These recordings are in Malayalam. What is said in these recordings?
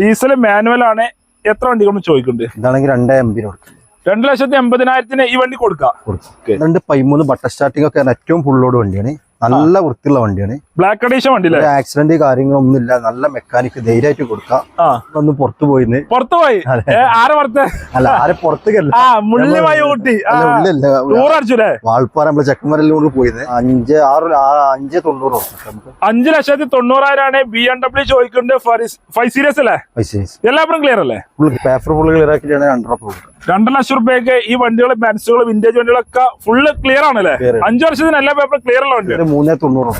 ഡീസൽ മാനുവൽ ആണ് എത്ര വണ്ടി കൊണ്ട് ചോദിക്കുന്നുണ്ട്? ഇതാണെങ്കിൽ രണ്ടേ എംബിന് കൊടുക്കും. രണ്ട് ലക്ഷത്തി എൺപതിനായിരത്തിന് ഈ വണ്ടി കൊടുക്കാം. രണ്ട് പതിമൂന്ന് ബട്ടർ സ്റ്റാർട്ടിംഗ് ഒക്കെ ഏറ്റവും ഫുള്ളോട് വണ്ടിയാണ്. നല്ല വൃത്തിയുള്ള വണ്ടിയാണ്. ബ്ലാക്ക് കണ്ടീഷൻ വണ്ടി ആക്സിഡന്റ് കാര്യങ്ങളും കാര്യങ്ങളൊന്നും ഇല്ല നല്ല മെക്കാനിക്ക് ധൈര്യമായിട്ട് കൊടുക്കാം. ഒന്ന് പുറത്തു പോയിന്ന്. പുറത്തു പോയി? ആരെ പുറത്ത്? അല്ല ആരെ അടിച്ചുല്ലേ വാൾപ്പാറ നമ്മൾ ചെക്കന്മാരെല്ലാം കൊണ്ട് പോയിന്ന്. അഞ്ച് ആറ് അഞ്ച് തൊണ്ണൂറ് അഞ്ചു ലക്ഷത്തി തൊണ്ണൂറായിരാണ് ബി എം ഡബ്ല്യു ചോദിക്കുന്നുണ്ട്. ഫൈവ് സീരീസ് അല്ലേ? പൈസ എല്ലാവരും ക്ലിയർ അല്ലേ? പേപ്പർ ഫുൾ ക്ലിയർ ആക്കിയിട്ടാണ് രണ്ടര കൊടുക്കുക രണ്ടര ലക്ഷം റുപ്യക്ക് ഈ വണ്ടികൾ ബെൻസുകൾ വിന്റേജ് വണ്ടികളൊക്കെ ഫുള്ള് ക്ലിയർ ആണല്ലേ. അഞ്ചു വർഷത്തിന് എല്ലാ പേപ്പർ ക്ലിയർ ഉള്ള വണ്ടി മൂന്നേ തൊണ്ണൂറ്.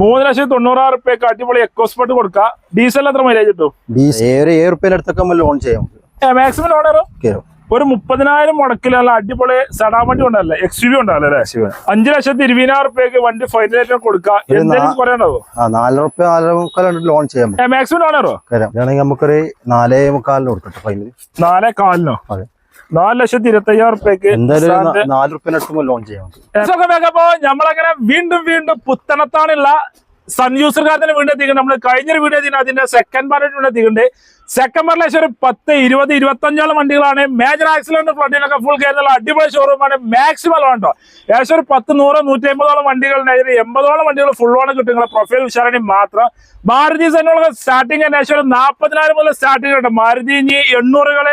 മൂന്ന് ലക്ഷത്തി തൊണ്ണൂറായിരം റുപ്യക്ക് അടിപൊളി എക്കോസ്പോർട്ട് കൊടുക്കാം. ഡീസൽ എത്ര മൈലേജ് കിട്ടും? ഡീസൽ ഏഴ് ഏഴ് റുപ്യയുടെ ലോൺ ചെയ്യാം. മാക്സിമം ഓണറോ കയറും ഒരു മുപ്പതിനായിരം മുടക്കിലുള്ള അടിപൊളി സടാ വണ്ടി ഉണ്ടല്ലേ എക്സ് യു വി ഉണ്ടല്ലേ അല്ലേ? ശിവൻ അഞ്ചു ലക്ഷത്തി ഇരുപതിനായിരം റുപ്യക്ക് വണ്ടി ഫൈനലായിട്ട് കൊടുക്കാം. എന്തെങ്കിലും നാലര റുപ്യ നാലര ലോൺ ചെയ്യാം മാക്സിമം ഇതാണെങ്കിൽ നമുക്കൊരു നാലേ മുക്കാലിന് കൊടുക്കട്ടെ ഫൈനൽ നാലേ കാലിനോ അതെ നാല് ലക്ഷത്തി ഇരുപത്തി അയ്യായിരം റുപ്യക്ക് നാല് റുപ്യ ലോൺ ചെയ്യാം നമ്മളങ്ങനെ വീണ്ടും വീണ്ടും പുത്തനത്താണുള്ള സൺ യൂസർ തന്നെ വീണ്ടും എത്തിക്കുന്നുണ്ട് നമ്മൾ കഴിഞ്ഞൊരു വീഡിയോ എത്തിക്കുന്നത് അതിന്റെ സെക്കൻഡ് പാർട്ട് വീണ്ടും എത്തിക്കുന്നുണ്ട് സെക്കൻഡ് പാർട്ടിൽ ഒരു പത്ത് ഇരുപത് ഇരുപത്തഞ്ചോളം വണ്ടികളാണ്. മേജർ ആക്സിഡന്റ് ഫ്രണ്ടിനൊക്കെ ഫുൾ കയറുന്ന അടിപൊളി ഷോറൂമാണ് മാക്സിമം ഉണ്ടോ ഏകദേശം ഒരു പത്ത് നൂറ് നൂറ്റി അമ്പതോളം വണ്ടികൾ ഒരു എൺപതോളം വണ്ടികൾ ഫുൾ ഓൺ കിട്ടും പ്രൊഫൈൽ വിശാരണി മാത്രം. മാരുതി സെന്നുള്ള സ്റ്റാർട്ടിംഗ് ഏകദേശം ഒരു നാൽപ്പതിനായിരം മുതൽ സ്റ്റാർട്ടിംഗ് ഉണ്ട് മാരുതി ഇനി എണ്ണൂറുകൾ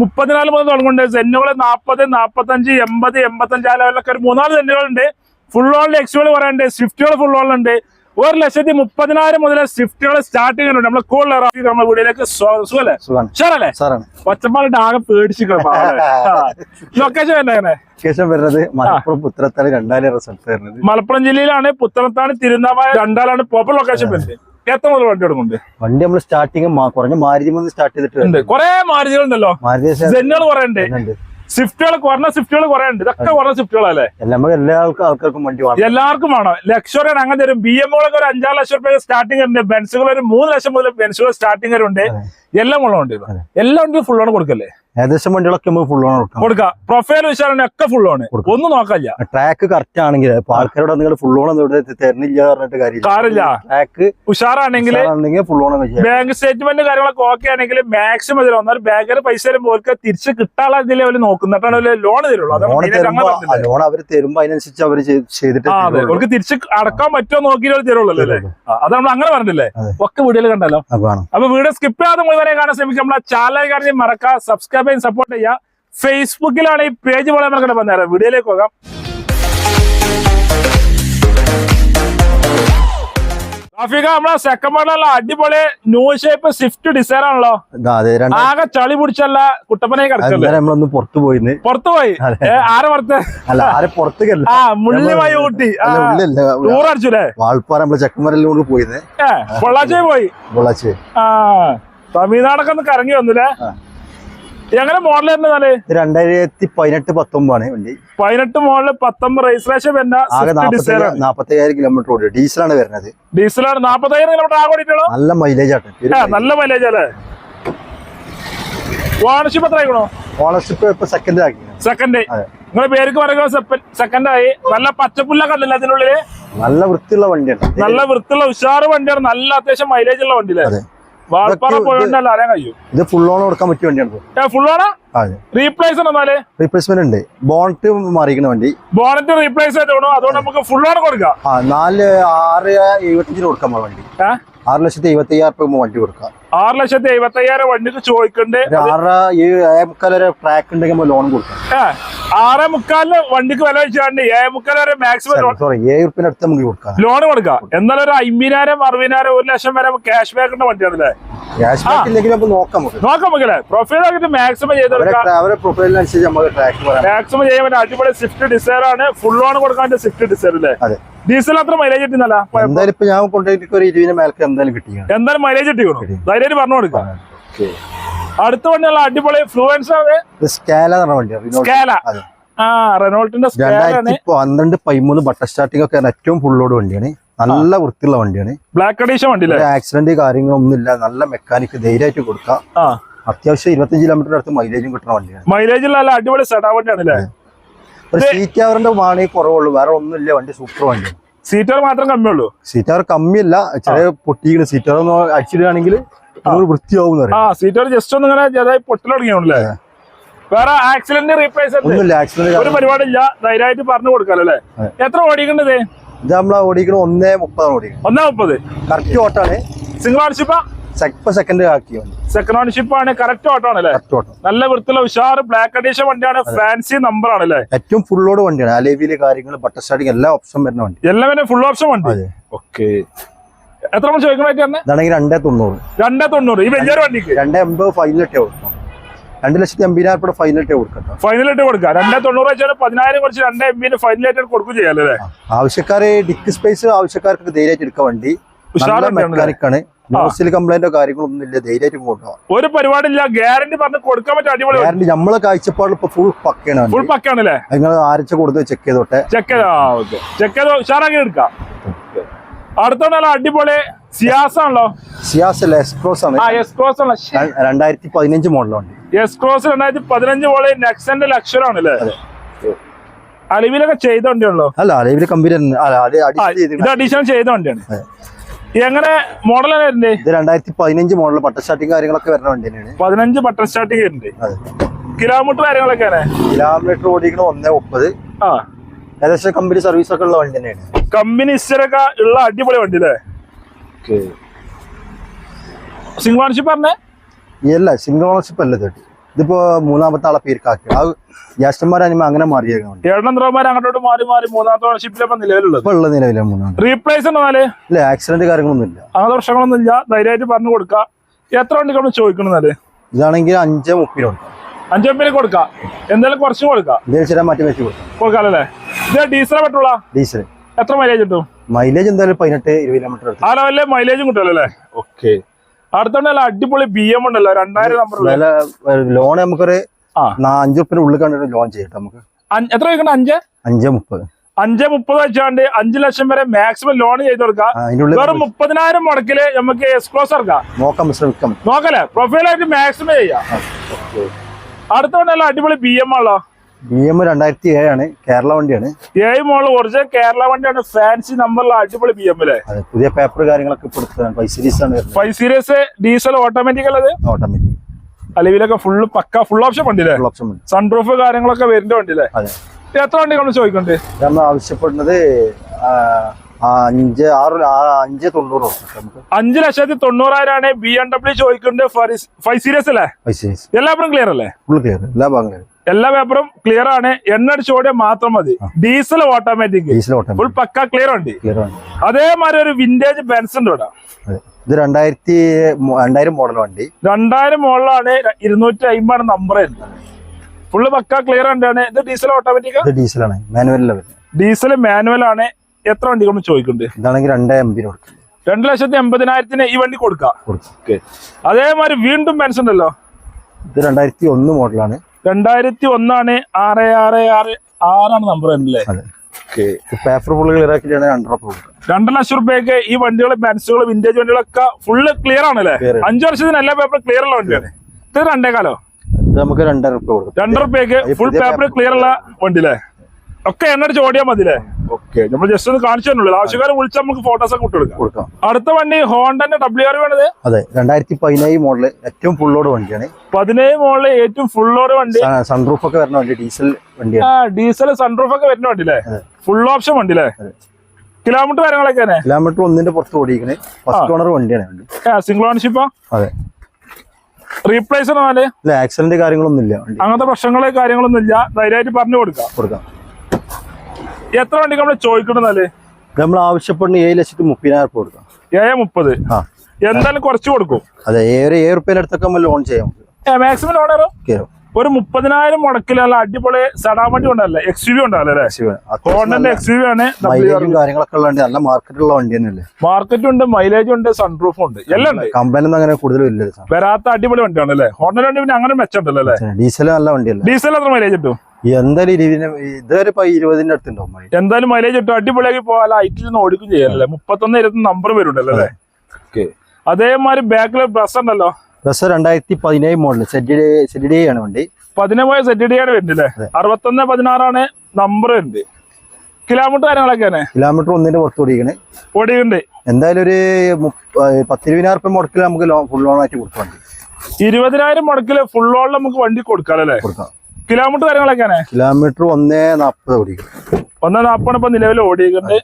മുപ്പതിനാല് മുതൽ തുടങ്ങുന്നുണ്ട്. സെന്നുകൾ നാൽപ്പത് നാൽപ്പത്തഞ്ച് എൺപത് എൺപത്തഞ്ച് ആ ലെവലിലൊക്കെ ഒരു മൂന്നാൽ സെന്നുകളുണ്ട് ഫുൾ ഓണിൽ എക്സുകൾ പറയാനുണ്ട് സ്വിഫ്റ്റുകൾ ഫുൾ ഓണിലുണ്ട് ഒരു ലക്ഷത്തി മുപ്പതിനായിരം മുതൽ സ്വിഫ്റ്റുകൾ സ്റ്റാർട്ട് ചെയ്യുന്നുണ്ട്. നമ്മളെ കൂടുതൽ നമ്മുടെ വീടിലേക്ക് സുഖല്ലേ? ഒച്ചപ്പാടിട്ട് ആകെ പേടിച്ചിരിക്കണം ലൊക്കേഷൻ വരുന്നത് മലപ്പുറം പുത്രത്താൽ രണ്ടായിരം റിസൾട്ട് വരുന്നത്. മലപ്പുറം ജില്ലയിലാണ്. പുത്തനത്താണ് തിരുനാവായ രണ്ടാലാണ് പോപ്പർ ലൊക്കേഷൻ വരുന്നത്. എത്ര മുതൽ വണ്ടി കൊടുക്കുന്നുണ്ട് വണ്ടി നമ്മൾ സ്റ്റാർട്ടിങ് കുറഞ്ഞ മാരുതി മുതൽ സ്റ്റാർട്ട് ചെയ്തിട്ടുണ്ട് കുറെ മാരുതികളുണ്ടല്ലോ. മാരുതി സെന്നുകൾ കുറെ ഉണ്ട്. സ്വിഫ്റ്റുകൾ കുറഞ്ഞ സ്വിഫ്റ്റുകൾ കുറെ ഉണ്ട്. ഇതൊക്കെ കുറഞ്ഞ സ്വിഫ്റ്റുകളല്ലേ എല്ലാം നമുക്ക് ആൾക്കാർക്കും വണ്ടി വേണം. എല്ലാവർക്കും വേണം. ലക്ഷ്വറി അങ്ങനെ തരും. ബി എമ്മുകളൊക്കെ ഒരു അഞ്ചാറ് ലക്ഷം രൂപ സ്റ്റാർട്ടിംഗ് ഉണ്ട് ബെൻസുകൾ ഒരു മൂന്ന് ലക്ഷം മുതൽ ബെൻസുകൾ സ്റ്റാർട്ടിംഗ് ഉണ്ട്. എല്ലാം ഉള്ള ഉണ്ട് എല്ലാ വണ്ടിയും ഫുൾ ഓൺ കൊടുക്കല്ലേ ഏകദേശം വണ്ടികളൊക്കെ നമുക്ക് ഫുൾ ഓൺ കൊടുക്കാം. കൊടുക്കാം. പ്രൊഫൈൽ വിശാലം ഒക്കെ ഫുൾ ഓൺ ഒന്നും നോക്കാനില്ല. ട്രാക്ക് കറക്റ്റ് ആണെങ്കിൽ ആൾക്കാരോട് നിങ്ങൾ ഫുൾ ഓൺ തരുന്നില്ല പറഞ്ഞിട്ട് കാര്യമില്ല. ട്രാക്ക് ഉഷാറാണെങ്കിൽ ഫുൾ ഓൺ ബാങ്ക് സ്റ്റേറ്റ്മെന്റ് കാര്യങ്ങളൊക്കെ ഓക്കെ ആണെങ്കിൽ മാക്സിമം ഇതിൽ ഒന്നാൽ ബാങ്കർ പൈസ തരുമ്പോൾ തിരിച്ച് കിട്ടാനുള്ള ഇതിൽ അവർ നോക്കുന്നിട്ടാണ് ലോൺ തരുള്ളൂ. ലോൺ അവർ തരുമ്പോ അതിനനുസരിച്ച് അവർ ചെയ്തിട്ട് അവർക്ക് തിരിച്ച് അടക്കാൻ പറ്റുമോ നോക്കി തരുള്ളൂ അല്ലേ? അത് നമ്മൾ അങ്ങനെ പറഞ്ഞില്ലേ ഒക്കെ വീഡിയോയിൽ കണ്ടല്ലോ. അപ്പൊ വീഡിയോ സ്കിപ്പ് ചെയ്യാതെ മുഴുവനെ കാണാൻ ശ്രമിക്കാം നമ്മളെ ചാനൽ കാര്യം മറക്കാം സബ്സ്ക്രൈബ് ചെയ്യാൻ സപ്പോർട്ട് ചെയ്യുക. ഫേസ്ബുക്കിലാണ് ഈ പേജ് പോലെ നമുക്ക് പറഞ്ഞുതരാം വീഡിയോയിലേക്ക് പോകാം. റാഫിക നമ്മളെ സെക്കൻഡ് മോഡലുള്ള അടിപൊളി ന്യൂ ഷേപ്പ് സ്വിഫ്റ്റ് ഡിസൈർ ആണല്ലോ. ആകെ ചളി പിടിച്ചല്ല കുട്ടപ്പനെ നമ്മളൊന്ന് പുറത്തു പോയി പുറത്തു പോയി? ആരെ പുറത്ത്? പുറത്തേക്കല്ല ആ മുള്ളിമായി ഊട്ടി. ടൂർ അടിച്ചുല്ലേ വാൾപ്പാറ നമ്മളെ ചെക്കന്മാരെല്ലാം ഏ പൊള്ളാച്ചി പോയി? പൊള്ളാച്ചി. ആ തമിഴ്നാടൊക്കെ ഒന്ന് കറങ്ങി വന്നില്ലേ. എങ്ങനെ മോഡൽ വരുന്നതാണ് ഇത് രണ്ടായിരത്തി പതിനെട്ട് പത്തൊമ്പതാണ് വണ്ടി. പതിനെട്ട് മോഡൽ പത്തൊമ്പത് രജിസ്ട്രേഷൻ വരുന്ന നാപ്പത്തയ്യായിരം കിലോമീറ്റർ ഓടി ഡീസലാണ് വരുന്നത്. ഡീസലാണ് നാപ്പത്തയ്യായിരം കിലോമീറ്റർ ആകെ ഓടിയിട്ടുള്ളൂ? നല്ല മൈലേജ് ആട്ടെ നല്ല മൈലേജ് അല്ലേ? ഓണർഷിപ്പ് എത്ര ആയിക്കണോ? ഓണർഷിപ്പ് ഇപ്പൊ സെക്കൻഡ് ആക്കി. സെക്കൻഡ്. നിങ്ങളെ പേർക്ക് പറയുക സെക്കൻഡ് ആയി. നല്ല പച്ചപ്പുല്ല കണ്ടില്ല അതിനുള്ളിൽ? നല്ല വൃത്തിയുള്ള വണ്ടിയാണ്. നല്ല വൃത്തിയുള്ള ഉഷാറ് വണ്ടിയാണ്. നല്ല അത്യാവശ്യം മൈലേജ് ഉള്ള വണ്ടിയില്ലേ? ഇത് ഫുൾ ഓൺ കൊടുക്കാൻ പറ്റിയ വണ്ടിയാണ് ഫുൾ റീപ്ലേസ് റീപ്ലേസ്മെന്റ് ഉണ്ട്. ബോണറ്റ് മാറിയിരിക്കുന്ന വണ്ടി. ബോണറ്റ് റീപ്ലേസ് അതുകൊണ്ട് നമുക്ക് ഫുൾ ഓൺ കൊടുക്കാം. നാല് ആറ് എഴുപത്തിയഞ്ചിന് കൊടുക്കാം വണ്ടി? ആറ് ലക്ഷത്തി എഴുപത്തി അയ്യായിരം രൂപ വണ്ടി കൊടുക്കാം. ആറ് ലക്ഷത്തി എഴുപത്തി അയ്യായിരം വണ്ടിക്ക് ചോദിക്കണ്ട്. ട്രാക്ക് ഉണ്ടെങ്കിൽ ലോൺ കൊടുക്കാം ആറേ മുക്കാലിന് വണ്ടിക്ക് വില വെച്ചാണ്ട് ഏഴ് മുക്കാൽ വരെ മാക്സിമം ലോൺ കൊടുക്കാം. എന്നാലും ഒരു അമ്പതിനായിരം അറുപതിനായിരം ഒരു ലക്ഷം വരെ ക്യാഷ് വണ്ടിയാണല്ലേ? ബാക്ക് ഇല്ലെങ്കിൽ നമുക്ക് നോക്കാം നമുക്കല്ലേ പ്രൊഫൈൽ ആക്കിട്ട് മാക്സിമം ചെയ്യാൻ പറ്റുന്ന അടിപൊളി സ്വിഫ്റ്റ് ഡിസൈർ ആണ്. ഫുൾ ഓൺ കൊടുക്കാൻ സ്വിഫ്റ്റ് ഡിസൈർ അല്ലേ? ഡീസൽ അത്ര മൈലേജ് കിട്ടുന്നല്ല? എന്തായാലും മൈലേജ് ഞാൻ കൊണ്ടുപോയിട്ട് ഒരു ഇരുപതിന് മേലക്ക് എന്തായാലും മൈലേജ് കിട്ടിക്കണു ധൈര്യം പറഞ്ഞു കൊടുക്കാം. അടുത്ത വണ്ടിയുള്ള അടിപൊളി ഫ്ലുവൻസ് ആണ്. സ്കാല സ്കാല ആ റെനോൾട്ടിന്റെ രണ്ടായിരത്തി പന്ത്രണ്ട് പതിമൂന്ന് ബട്ടർ സ്റ്റാർട്ടിംഗ് ഒക്കെ ഏറ്റവും ഫുൾ ലോഡ് വണ്ടിയാണ്. നല്ല വൃത്തിയുള്ള വണ്ടിയാണ്. ബ്ലാക്ക് അഡീഷൻ വണ്ടി ആക്സിഡന്റ് കാര്യങ്ങളൊന്നും ഇല്ല നല്ല മെക്കാനിക് ധൈര്യമായിട്ട് കൊടുക്കാം. അത്യാവശ്യം ഇരുപത്തഞ്ച് കിലോമീറ്റർ അടുത്ത് മൈലേജും കിട്ടുന്ന വണ്ടിയാണ്. മൈലേജ് ഉള്ള നല്ല അടിപൊളി സെഡാ വണ്ടിയാണ് ഒരു സീറ്റ് അവറിന്റെ വാണി കുറവുള്ളൂ. വേറെ ഒന്നുമില്ല വണ്ടി സൂപ്പർ വണ്ടിയാണ്. സീറ്റർ മാത്രം കമ്മിയുള്ളൂ. സീറ്റർ കമ്മിയല്ല. ചെറിയ പൊട്ടിക്കണ് സീറ്റർ ഒന്ന് അടിച്ചിടുകയാണെങ്കിൽ വൃത്തിയാവും ആ സീറ്റർ ജസ്റ്റ് ഒന്ന് ഇങ്ങനെ ചെറുതായി പൊട്ടൽ തുടങ്ങിയോണ്ടല്ലേ വേറെ ആക്സിഡന്റ് റീപ്ലേസ് ഒരു പരിപാടില്ല ധൈര്യമായിട്ട് പറഞ്ഞു കൊടുക്കാലോ അല്ലെ? അതെ. എത്ര ഓടിക്കണ്ടത് ഇത്? നമ്മളെ ഓടിക്കണ ഒന്നേ മുപ്പതാണ് ഓടിക്കുന്നത് ഒന്നേ മുപ്പത്. കറക്റ്റ് ഓട്ടാണ് സിംഗിൾ ഇപ്പൊ സെക്കൻഡ് ആക്കി സെക്കൻഡ് ഓണർഷിപ്പ് ആണ് കറക്റ്റ് ഓട്ടോ ആണ് അല്ലേ കറക്റ്റ് ഓട്ടം നല്ല വൃത്തിയുള്ള ഉഷാർ ബ്ലാക്ക് അഡീഷൻ വണ്ടിയാണ് ഫാൻസി നമ്പർ ആണല്ലേ? ഏറ്റവും ഫുള്ളോട് വണ്ടിയാണ്. അലേവിയിലെ കാര്യങ്ങൾ ബട്ടർ സ്റ്റാർട്ടിങ് എല്ലാ ഓപ്ഷൻ വരുന്ന വണ്ടി. എല്ലാം ഫുൾ ഓപ്ഷൻ വണ്ടി? ഓക്കെ എത്ര നമ്മൾ ഇതാണെങ്കിൽ രണ്ടേ തൊണ്ണൂറ്. രണ്ടേ തൊണ്ണൂറ്. ഈ വലിയൊരു വണ്ടിക്ക്? രണ്ടേ എൺപത് ഫൈനലിട്ടേ കൊടുക്കണം. രണ്ട് ലക്ഷത്തി എൺപതിനായിരം രൂപ ഫൈനലിട്ടേ കൊടുക്കട്ടോ. ഫൈനലിട്ട് കൊടുക്കാം രണ്ടേ തൊണ്ണൂറ് വെച്ചാൽ പതിനായിരം കുറച്ച് രണ്ടേ എംബിന് ഫൈനലായിട്ട് കൊടുക്കും ചെയ്യാലോ അല്ലേ? ആവശ്യക്കാരെ ഡിക്ക് സ്പേസ് ആവശ്യക്കാർക്ക് ധൈര്യമായിട്ട് എടുക്കാൻ വണ്ടി. നോസിൽ കംപ്ലൈന്റോ കാര്യങ്ങളൊന്നും ഇല്ല. ധൈര്യമായിട്ട് കൊണ്ടുപോകാം ഒരു പരിപാടിയില്ല. ഗ്യാരണ്ടി പറഞ്ഞ് കൊടുക്കാൻ പറ്റും അടിപൊളി ഗ്യാരണ്ടി നമ്മളെ കാഴ്ചപ്പാടിൽ ഇപ്പൊ ഫുൾ പക്കയാണ് ഫുൾ പക്കാണല്ലേ നിങ്ങൾ ആരച്ച കൊടുത്ത് ചെക്ക് ചെയ്തോട്ടെ. ചെക്ക് ചെയ്ത്? ഓക്കെ ചെക്ക് ചെയ്ത്? ഉഷാറാക്കി എടുക്കാം. അടുത്ത നല്ല അടിപൊളി സിയാസ് ആണല്ലോ സിയാസ് എക്സ്പ്രോസ് ആണ്. ആ എസ്ക്രോസ് ആണ്. രണ്ടായിരത്തി പതിനഞ്ച് മോഡലുണ്ട് എസ്ക്രോസ് രണ്ടായിരത്തി പതിനഞ്ച് പോലെ നെക്സന്റെ ലക്ഷണം ആണല്ലേ അലിവിലൊക്കെ ചെയ്ത വണ്ടിയാണല്ലോ. അല്ല അലവിൽ കമ്പനി അല്ല അഡീഷണൽ ചെയ്ത വണ്ടിയാണ്. എങ്ങനെ മോഡൽ വരുന്നത് ഇത് രണ്ടായിരത്തി പതിനഞ്ച് മോഡൽ പട്ട സ്റ്റാർട്ടിങ് കാര്യങ്ങളൊക്കെ വരുന്ന വണ്ടി തന്നെയാണ് പതിനഞ്ച് ബട്ടൺ സ്റ്റാർട്ടിങ് വരുന്നുണ്ട്. കിലോമീറ്റർ കാര്യങ്ങളൊക്കെ കിലോമീറ്റർ ഓടിക്കണ ഒന്നേ മുപ്പത്. ആ. ഏകദേശം കമ്പനി സർവീസ് ഒക്കെ ഉള്ള വണ്ടി തന്നെയാണ്. കമ്പനി ഇസ്റ്ററൊക്കെ ഉള്ള അടിപൊളി വണ്ടി അല്ലേ? സിംഗിൾ ഓണർഷിപ്പ് പറഞ്ഞേ? ഇല്ല സിംഗിൾ ഓണർഷിപ്പ് അല്ല ഇത്. ഇതിപ്പോ മൂന്നാമത്തെ ആളെ പേർക്കാക്കി ആ ജ്യേഷ്ഠന്മാരാനിമ അങ്ങനെ ഏഴെണ്ണം ദ്രോമാർ അങ്ങോട്ട് മാറി മാറി മൂന്നാമത്തെ ഓണർഷിപ്പിലപ്പം നിലവിലുള്ളത്. ഇപ്പൊ ഉള്ള നിലവിലെ മൂന്നാമത് റീപ്ലേസ് ഉണ്ടെന്നാൽ ഇല്ല ആക്സിഡന്റ് കാര്യങ്ങളൊന്നും ഇല്ല അങ്ങനത്തെ പ്രശ്നങ്ങളൊന്നും ഇല്ല ധൈര്യമായിട്ട് പറഞ്ഞു കൊടുക്ക. എത്ര വണ്ടി നമ്മൾ ചോദിക്കണമെന്നാൽ ഇതാണെങ്കിൽ അഞ്ച് മുപ്പിന് കൊടുക്കാം. മുപ്പിന് കൊടുക്കാം. എന്തായാലും കുറച്ചും കൊടുക്കാം. ചില മാറ്റി വെച്ച് കൊടുക്കാം. കൊടുക്കാമല്ലേ ഇത് ഡീസൽ പെട്രോളാ? ഡീസൽ എത്ര മൈലേജ് കിട്ടും? മൈലേജ് എന്തായാലും പതിനെട്ട് ഇരുപത് കിലോമീറ്റർ ആ ലെവലിലെ മൈലേജും കിട്ടുമല്ലോ അല്ലേ? ഓക്കെ അടുത്തോണ്ടല്ല അടിപൊളി ബി എം ഉണ്ടല്ലോ രണ്ടായിരം നമ്പർ ലോൺ നമുക്കൊരു അഞ്ചു ഉള്ളിൽ കണ്ടിട്ട് ലോൺ ചെയ്യട്ടെ നമുക്ക്. എത്ര ചോദിക്കണം അഞ്ച്? അഞ്ച് മുപ്പത്. അഞ്ച് മുപ്പത് വെച്ചാണ്ട് അഞ്ചു ലക്ഷം വരെ മാക്സിമം ലോൺ ചെയ്ത് കൊടുക്കാം. വേറെ മുപ്പതിനായിരം മുടക്കിൽ നമുക്ക് എക്സ്ക്ലോസ് ഇറക്കാം. നോക്കാം ശ്രമിക്കാം നോക്കല്ലേ? പ്രൊഫൈലായിട്ട് മാക്സിമം ചെയ്യാം. അടുത്തോണ്ടല്ല അടിപൊളി ബി എം ആണല്ലോ ബി എം രണ്ടായിരത്തി ഏഴാണ് കേരള വണ്ടിയാണ്. ഏഴ് മോൾ ഒറിജിനൽ കേരള വണ്ടിയാണ്. ഫാൻസി നമ്പറിലെ അടിപൊളി ബി എം അല്ലേ അതെ പുതിയ പേപ്പർ കാര്യങ്ങളൊക്കെ ഇപ്പൊ എടുത്തതാണ്. ഫൈവ് സീരീസ് ആണ് five series diesel automatic automatic അലവിലൊക്കെ full പക്ക ഫുൾ ഓപ്ഷൻ വണ്ടി അല്ലേ ഫുൾ ഓപ്ഷൻ സൺപ്രൂഫ് കാര്യങ്ങളൊക്കെ വരുന്ന വണ്ടി അല്ലേ അതെ. എത്ര വണ്ടി നമ്മൾ ചോദിക്കണ്ടേ? നമ്മൾ ആവശ്യപ്പെടുന്നത് അഞ്ച് ആറ് അഞ്ച് തൊണ്ണൂറ് അഞ്ച് ലക്ഷത്തി തൊണ്ണൂറായിരമാണ് ബി എം ഡബ്ല്യു ചോദിക്കുന്നുണ്ട് ഫൈവ് സീരീസ് അല്ലേ? ഫൈവ് സീരീസ് എല്ലാ ഭാഗം ക്ലിയർ അല്ലേ? ഫുൾ ക്ലിയർ എല്ലാ ഭാഗങ്ങളും എല്ലാ പേപ്പറും ക്ലിയർ ആണ്. എണ്ണ അടിച്ച് ഓടിയാൽ മാത്രം മതി. Diesel automatic diesel full automatic പക്ക ക്ലിയർ ഉണ്ട് ആണ് അതേമാതിരി ഒരു വിന്റേജ് ബെൻസ് ഉണ്ട് ഇവിടെ. ഇത് രണ്ടായിരത്തി രണ്ടായിരം മോഡൽ വണ്ടി. രണ്ടായിരം മോഡലാണ് ഇരുന്നൂറ്റി അമ്പതാണ് നമ്പർ ഫുള്ള് പക്ക ക്ലിയർ ഉണ്ടാണ് ഇത് ഡീസൽ ഓട്ടോമാറ്റിക് ഇത് ഡീസലാണ് മാനുവൽ ഡീസൽ മാനുവൽ ആണ്. എത്ര വണ്ടി കൊണ്ട് ചോദിക്കുന്നുണ്ട്? ഇതാണെങ്കിൽ രണ്ടേ എംപിന് കൊടുക്കും. രണ്ടു ലക്ഷത്തി എൺപതിനായിരത്തിന് ഈ വണ്ടി കൊടുക്കാം. കൊടുക്കാം. അതേമാതിരി വീണ്ടും ബെൻസ് ഉണ്ടല്ലോ. ഇത് രണ്ടായിരത്തി ഒന്ന് മോഡലാണ് രണ്ടായിരത്തി ഒന്നാണ് ആറ് ആറ് ആറ് ആറാണ് നമ്പർ അല്ലേ? പേപ്പർ ഫുള്ള് ക്ലിയർ ആക്കിയിട്ടാണ് രണ്ടര ലക്ഷം റുപ്യക്ക് ഈ വണ്ടികൾ മാൻസുകൾ വിന്റേജ് വണ്ടികളൊക്കെ ഫുള്ള് ക്ലിയർ ആണല്ലേ. അഞ്ചു വർഷത്തിന് എല്ലാ പേപ്പർ ക്ലിയർ ഉള്ള വണ്ടിയാണ് ഇത് രണ്ടേകാലോ? നമുക്ക് രണ്ടര രൂപ രണ്ടര റുപ്യക്ക് ഫുൾ പേപ്പർ ക്ലിയർ ഉള്ള വണ്ടിയില്ലേ? ഒക്കെ എണ്ണടിച്ച് ഓടിയാൽ മതില്ലേ ഓക്കെ. നമ്മൾ ജസ്റ്റ് ഒന്ന് കാണിച്ചു തന്നുള്ളൂ ആവശ്യക്കാരെ വിളിച്ച നമുക്ക് ഫോട്ടോസ് ഒക്കെ കൊടുക്കാം. കൊടുക്കാം. അടുത്ത വണ്ടി ഹോണ്ടന്റെ ഡബ്ല്യു ആർ വേണത് അതെ രണ്ടായിരത്തി പതിനേഴ് മോഡൽ ഏറ്റവും ഫുള്ളോട് വണ്ടിയാണ്. പതിനേഴ് മോഡൽ ഏറ്റവും ഫുള്ളോട് വണ്ടി. സൺറൂഫ് ഒക്കെ വരുന്ന വണ്ടി ഡീസൽ വണ്ടി ആ ഡീസൽ സൺറൂഫ് ഒക്കെ വരുന്ന വണ്ടി അല്ലേ ഫുൾ ഓപ്ഷൻ വണ്ടി അല്ലേ കിലോമീറ്റർ കാര്യങ്ങളൊക്കെ കിലോമീറ്റർ ഒന്നിന്റെ പുറത്ത് ഓടിക്കണേ ഫസ്റ്റ് ഓണർ വണ്ടിയാണ് വണ്ടി. സിംഗിൾ ഓണർഷിപ്പാ അതെ. റീപ്ലേസ് ആക്സിഡന്റ് കാര്യങ്ങളൊന്നും ഇല്ല അങ്ങനത്തെ പ്രശ്നങ്ങളെ കാര്യങ്ങളൊന്നും ഇല്ല ധൈര്യമായിട്ട് പറഞ്ഞു കൊടുക്കാം. കൊടുക്കാം. എത്ര വണ്ടി നമ്മൾ ചോദിക്കണമെന്നല്ലേ നമ്മൾ ആവശ്യപ്പെടുന്ന ഏഴ് ലക്ഷത്തി മുപ്പതിനായിരം രൂപ കൊടുക്കാം. ഏഴ് മുപ്പത്. എന്തായാലും കുറച്ച് കൊടുക്കും. അതെ ഏഴ് ഏഴ് റുപ്യ അടുത്തൊക്കെ നമ്മൾ ലോൺ ചെയ്യാം. മാക്സിമം ലോൺ കയറും ഒരു മുപ്പതിനായിരം മുടക്കിലുള്ള അടിപൊളി സടാ വണ്ടി ഉണ്ടല്ലേ എക്സ് യു ഉണ്ടാവില്ലേ അല്ലേ ഹോണ്ടന്റെ എക്സ് യു ആണ്. മൈലേജും കാര്യങ്ങളൊക്കെ ഉള്ള നല്ല മാർക്കറ്റുള്ള വണ്ടി തന്നെയല്ലേ? മാർക്കറ്റും ഉണ്ട് മൈലേജും ഉണ്ട് സൺറൂഫും ഉണ്ട്. എല്ലാം ഉണ്ട്. കമ്പനി അങ്ങനെ കൂടുതൽ ഇല്ല വരാത്ത അടിപൊളി വണ്ടിയാണ് അല്ലേ ഹോണ്ടന്റെ വണ്ടി പിന്നെ അങ്ങനെ മെച്ചമുണ്ടല്ലോ അല്ലേ? ഡീസൽ നല്ല വണ്ടിയല്ലേ? ഡീസൽ എത്ര മൈലേജ് കിട്ടും? എന്തായാലും ഇരുപതിന് ഇതുവരെ ഇപ്പൊ ഇരുപതിന്റെ അടുത്തുണ്ടാവും എന്തായാലും മൈലേജ് കിട്ടും അടിപൊളിയാക്കി പോകാൻ ലൈറ്റിൽ നിന്ന് ഓടിക്കും ചെയ്യാനല്ലേ മുപ്പത്തൊന്ന് ഇരുപത്തി നമ്പർ വരുന്നുണ്ടല്ലോ അല്ലേ? അതേമാതിരി ബാക്കിൽ ബ്രസ് ഉണ്ടല്ലോ? രണ്ടായിരത്തി പതിനേഴ് മോഡൽ സെഡ് സെഡ് ആണ് വണ്ടി. പതിനേഴ് സെറ്റ് ഡി ആണ് വരുന്നില്ലേ. അറുപത്തൊന്ന് പതിനാറാണ് നമ്പർ വരുന്നത്. കിലോമീറ്റർ കാര്യങ്ങളൊക്കെയാണ് കിലോമീറ്റർ ഒന്നിന്റെ പുറത്ത് ഓടിക്കണേ. ഓടിയുണ്ട് എന്തായാലും ഒരു പത്തിരുപതിനായിരം റുപ്യ മുടക്കിൽ നമുക്ക് ഫുൾ ലോൺ ആയിട്ട് കൊടുക്കാൻ വേണ്ടി. ഇരുപതിനായിരം മുടക്കിൽ ഫുൾ ഓൺ നമുക്ക് വണ്ടി കൊടുക്കാം അല്ലേ? കൊടുക്കാം. കിലോമീറ്റർ കാര്യങ്ങളൊക്കെയാണ്? കിലോമീറ്റർ ഒന്നേ നാപ്പത് ഓടിക്കണം ഒന്നേ നാപ്പാണ് ഇപ്പൊ നിലവിൽ ഓടിയിട്ടുണ്ട്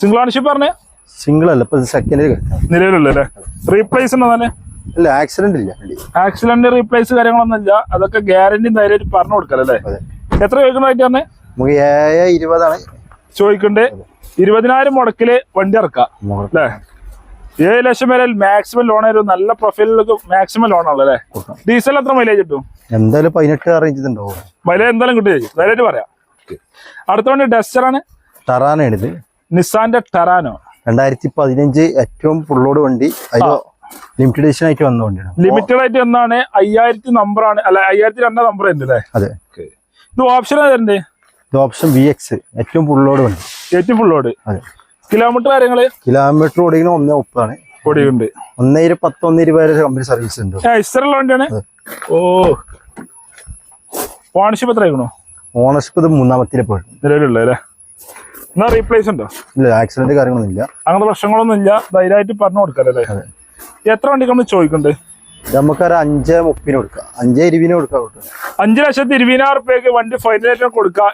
സിംഗിൾ ഓണർഷിപ്പ് പറഞ്ഞേ? സിംഗിൾ അല്ല ഇപ്പൊ സെക്കൻഡ് കിടക്കാം. നിലവിലുള്ള അല്ലേ? റീപ്ലേസ് ഉണ്ടോ തന്നെ ഇല്ല ആക്സിഡന്റ് ഇല്ല. ആക്സിഡന്റ് റീപ്ലേസ് കാര്യങ്ങളൊന്നും ഇല്ല. അതൊക്കെ ഗ്യാരണ്ടി ധൈര്യമായിട്ട് പറഞ്ഞു കൊടുക്കലല്ലേ അതെ. എത്ര ചോദിക്കണമായിട്ട് തന്നെ നമുക്ക് ഏഴ് ഇരുപതാണ്. ചോദിക്കണ്ട്. ഇരുപതിനായിരം മുടക്കിൽ വണ്ടി ഇറക്കാം. അല്ലേ? ഏഴ് ലക്ഷം വരെ മാക്സിമം ലോൺ ആയിരുന്നു നല്ല പ്രൊഫൈലിലൊക്കെ മാക്സിമം ലോൺ ആണല്ലേ അല്ലേ? ഡീസൽ എത്ര മൈലേജ് കിട്ടും? എന്തായാലും പതിനെട്ട് അറേഞ്ച് ഉണ്ടാവും വില എന്തായാലും കിട്ടും. ധൈര്യമായിട്ട് പറയാം. അടുത്ത വണ്ടി ഡസ്റ്റർ ആണ്. ടറാനാണ് ഇത് നിസാന്റെ ടറാനോ രണ്ടായിരത്തി പതിനഞ്ച് ഏറ്റവും ഫുള്ളോട് വണ്ടി അതിൽ ലിമിറ്റഡ് എഡിഷൻ ആയിട്ട് വന്ന വണ്ടിയാണ്. ലിമിറ്റഡ് ആയിട്ട് എന്നാണ് അയ്യായിരത്തി നമ്പർ ആണ്. അല്ല അയ്യായിരത്തി രണ്ടാം നമ്പർ അല്ലേ? അതെ. ഇത് ഓപ്ഷൻ തരണ്ടേ? ഇത് ഓപ്ഷൻ വി എക്സ് ഏറ്റവും ഫുള്ളോട് വണ്ടി. ഏറ്റവും പുള്ളോട് അതെ. കിലോമീറ്റർ കാര്യങ്ങൾ? കിലോമീറ്റർ ഓടിക്കുന്ന ഒന്നേ മുപ്പതാണ്. ഓടിയുണ്ട് ഒന്നേ പത്ത് ഒന്നേ ഇരുപത് കമ്പനി സർവീസ് ഉണ്ട്. ഇസ്റ്ററുള്ള വണ്ടിയാണ്? അതെ. ഓ. ഓണർഷിപ്പ് എത്ര ആയിക്കണോ ഓണർഷിപ്പ് ഇത് മൂന്നാമത്തിലെ പോയിട്ട് നിലവിലുള്ള അല്ലേ? എന്നാ റീപ്ലേസ് ഉണ്ടോ? ഇല്ല ആക്സിഡന്റ് കാര്യങ്ങളൊന്നും ഇല്ല. അങ്ങനത്തെ പ്രശ്നങ്ങളൊന്നും ഇല്ല. ധൈര്യമായിട്ട് പറഞ്ഞു കൊടുക്കാല്ലേ എത്ര വണ്ടിക്ക് നമ്മൾ ചോദിക്കണ്ട്? നമുക്കൊരു അഞ്ച് മുപ്പിന് കൊടുക്കാം. അഞ്ച് ഇരുപതിന് കൊടുക്കാം അഞ്ച് ലക്ഷത്തി ഇരുപതിനായിരം റുപ്യക്ക് വണ്ടി ഫൈനലായിട്ട് കൊടുക്കാം.